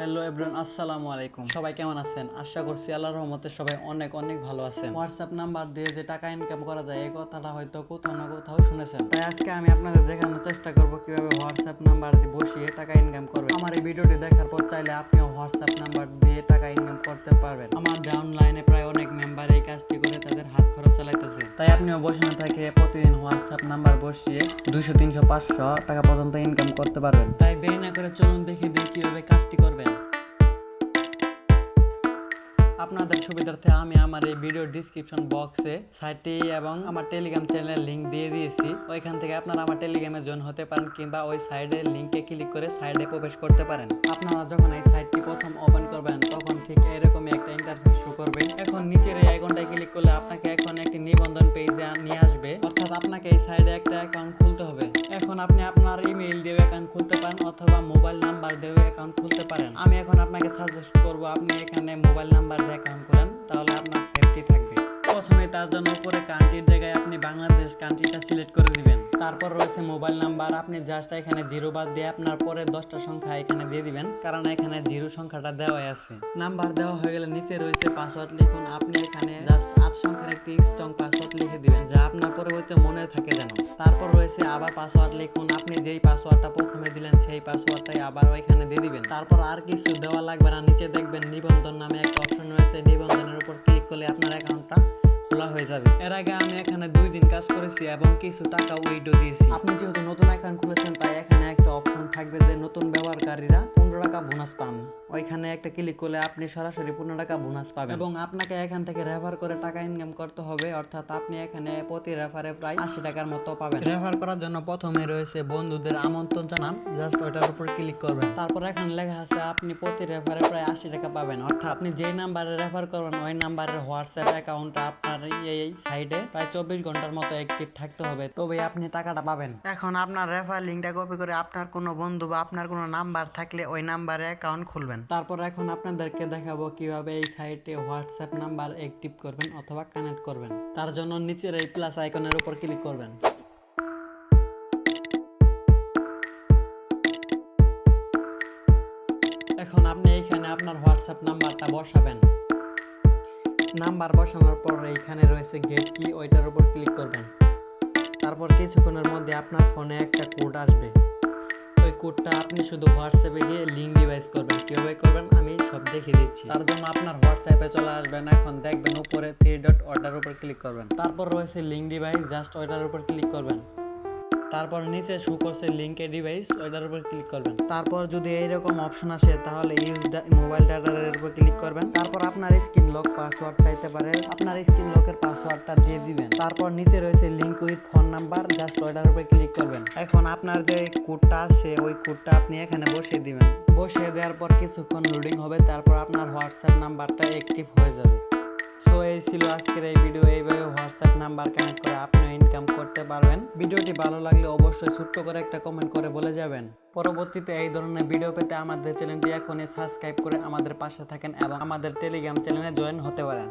Hello everyone, আসসালামু আলাইকুম। সবাই কেমন আছেন? আশা করছি আল্লাহর রহমতে সবাই অনেক অনেক ভালো আছেন। হোয়াটসঅ্যাপ নাম্বার দিয়ে যে টাকা ইনকাম করা যায়, এই কথাটা হয়তো কোথাও না কোথাও শুনেছেন। তাই আজকে আমি আপনাদের দেখানোর চেষ্টা করব কীভাবে হোয়াটসঅ্যাপ নাম্বার দিয়ে বসিয়ে টাকা ইনকাম করবেন। আমার এই ভিডিওটি দেখার পর চাইলে আপনিও হোয়াটসঅ্যাপ নাম্বার দিয়ে টাকা ইনকাম করতে পারবেন। আমার ডাউন লাইনে প্রায় অনেক মেম্বার এই কাজটি করে তাদের তাই আপনিও বসে না থাকে প্রতিদিন হোয়াটসঅ্যাপ নাম্বার বসিয়ে দুইশো তিনশো পাঁচশো টাকা পর্যন্ত ইনকাম করতে পারবেন। তাই দেরি না করে চলুন দেখি দিই কীভাবে কাজটি করবেন। আপনাদের সুবিধার্থে আমি আমার এই ভিডিও ডিসক্রিপশন বক্সে সাইটটি এবং আমার টেলিগ্রাম চ্যানেলের লিংক দিয়ে দিয়েছি। ওইখান থেকে আপনারা আমার টেলিগ্রামে জয়েন হতে পারেন কিংবা ওই সাইডের লিংকে ক্লিক করে সাইডে প্রবেশ করতে পারেন। আপনারা যখন এই সাইটটি প্রথম ওপেন করবেন, তখন ঠিক এরকমই একটা ইন্টারফেস শো করবে। এখন নিচের এই আইকনটায় ক্লিক করলে আপনাকে এখন একটি নিবন্ধন পেজে নিয়ে আসবে। অর্থাৎ আপনাকে এই সাইডে একটা অ্যাকাউন্ট খুলতে হবে। এখন আপনি আপনার ইমেইল দিয়ে অ্যাকাউন্ট খুলতে অথবা মোবাইল নাম্বার দিয়ে অ্যাকাউন্ট খুলতে পারেন। আমি এখন আপনাকে সাজেস্ট করব, আপনি এখানে মোবাইল নাম্বার দিয়ে অ্যাকাউন্ট করেন তাহলে আপনার সেফটি থাকবে। প্রথমে তার জন্য উপরে কান্ট্রির জায়গায় আপনি বাংলাদেশ কান্ট্রিটা সিলেক্ট করে দিবেন। তারপর রয়েছে মোবাইল নাম্বার, আপনি জাস্ট এখানে জিরো বাদ দিয়ে আপনার পরে দশটা সংখ্যা এখানে দিয়ে দিবেন, কারণ এখানে জিরো সংখ্যাটা দেওয়াই আছে। নাম্বার দেওয়া হয়ে গেলে নিচে রয়েছে পাসওয়ার্ড লিখুন, আপনি এখানে জাস্ট আট সংখ্যার একটি স্ট্রং পাসওয়ার্ড লিখে দিবেন, যা আপনার পরবর্তী মনে থাকে যেন। তারপর রয়েছে আবার পাসওয়ার্ড লিখুন, আপনি যেই পাসওয়ার্ডটা প্রথমে দিলেন সেই পাসওয়ার্ডটাই আবার ওইখানে দিয়ে দিবেন। তারপর আর কিছু দেওয়া লাগবে না, নিচে দেখবেন নিবন্ধন নামে একটা অপশন রয়েছে, নিবন্ধনের উপর ক্লিক করলে আপনার অ্যাকাউন্টটা খোলা হয়ে যাবে। এর আগে আমি এখানে দুই দিন কাজ করেছি এবং কিছু টাকা উইডো দিয়েছি। আপনি যেহেতু নতুন অ্যাকাউন্ট খুলেছেন, তাই এখানে একটা অপশন থাকবে যে নতুন ব্যবহারকারীরা পনেরো টাকা বোনাস পান। ওইখানে একটা ক্লিক করলে আপনি সরাসরি পনেরো টাকা বোনাস পাবেন। এবং আপনাকে এখান থেকে রেফার করে টাকা ইনকাম করতে হবে অর্থাৎ আপনি এখানে প্রতি রেফারে প্রায় আশি টাকার মতো পাবেন। রেফার করার জন্য প্রথমে রয়েছে বন্ধুদের আমন্ত্রণ জানান জাস্ট ওইটার উপর ক্লিক করবেন। তারপর এখানে লেখা আছে আপনি প্রতি রেফারে প্রায় আশি টাকা পাবেন। অর্থাৎ আপনি যেই নাম্বারে রেফার করবেন ওই নাম্বারের হোয়াটসঅ্যাপ অ্যাকাউন্টটা আপনার এই এই সাইডে প্রায় চব্বিশ ঘণ্টার মতো অ্যাক্টিভ থাকতে হবে। তবে আপনি টাকাটা পাবেন। এখন আপনার রেফার লিঙ্কটা কপি করে আপনার কোনো বন্ধু বা আপনার কোনো নাম্বার থাকলে ওই নাম্বারে অ্যাকাউন্ট খুলবেন। তারপর এখন আপনাদেরকে দেখাবো কীভাবে এই সাইটে হোয়াটসঅ্যাপ নাম্বার অ্যাক্টিভ করবেন অথবা কানেক্ট করবেন। তার জন্য নিচের এই প্লাস আইকনের উপর ক্লিক করবেন। এখন আপনি এইখানে আপনার হোয়াটসঅ্যাপ নাম্বারটা বসাবেন। নাম্বার বসানোর পর এইখানে রয়েছে গেট কি, ওইটার উপর ক্লিক করবেন। তারপর কিছুক্ষণের মধ্যে আপনার ফোনে একটা কোড আসবে। কোডটা আপনি শুধু হোয়াটসঅ্যাপে গিয়ে লিঙ্ক ডিভাইস করবেন। কীভাবে করবেন আমি সব দেখিয়ে দিচ্ছি। তার জন্য আপনার হোয়াটসঅ্যাপে চলে আসবেন। এখন দেখবেন উপরে থ্রি ডট অর্ডার উপর ক্লিক করবেন। তারপর রয়েছে লিঙ্ক ডিভাইস জাস্ট অর্ডার উপর ক্লিক করবেন। তারপর নিচে শু করছে লিঙ্কে ডিভাইস ওইটার উপর ক্লিক করবেন। তারপর যদি এইরকম অপশন আসে, তাহলে ইউজ মোবাইল ডাটার উপর ক্লিক করবেন। তারপর আপনার স্ক্রিন লক পাসওয়ার্ড চাইতে পারে। আপনার স্ক্রিন লকের পাসওয়ার্ডটা দিয়ে দিবেন। তারপর নিচে রয়েছে link with phone number just ওইটার উপর ক্লিক করবেন। এখন আপনার যে কোডটা আসে, ওই কোডটা আপনি এখানে বসিয়ে দিবেন। বসিয়ে দেওয়ার পর কিছুক্ষণ লোডিং হবে, তারপর আপনার হোয়াটসঅ্যাপ নাম্বারটা অ্যাক্টিভ হয়ে যাবে। সো এই ছিল আজকের এই ভিডিও এইভাবে হোয়াটসঅ্যাপ নাম্বার কানেক্ট করে আপনিও ইনকাম করতে পারবেন। ভিডিওটি ভালো লাগলে অবশ্যই ছোট্ট করে একটা কমেন্ট করে বলে যাবেন। পরবর্তীতে এই ধরনের ভিডিও পেতে আমাদের চ্যানেলটি এখনই সাবস্ক্রাইব করে আমাদের পাশে থাকেন এবং আমাদের টেলিগ্রাম চ্যানেলে জয়েন হতে পারেন।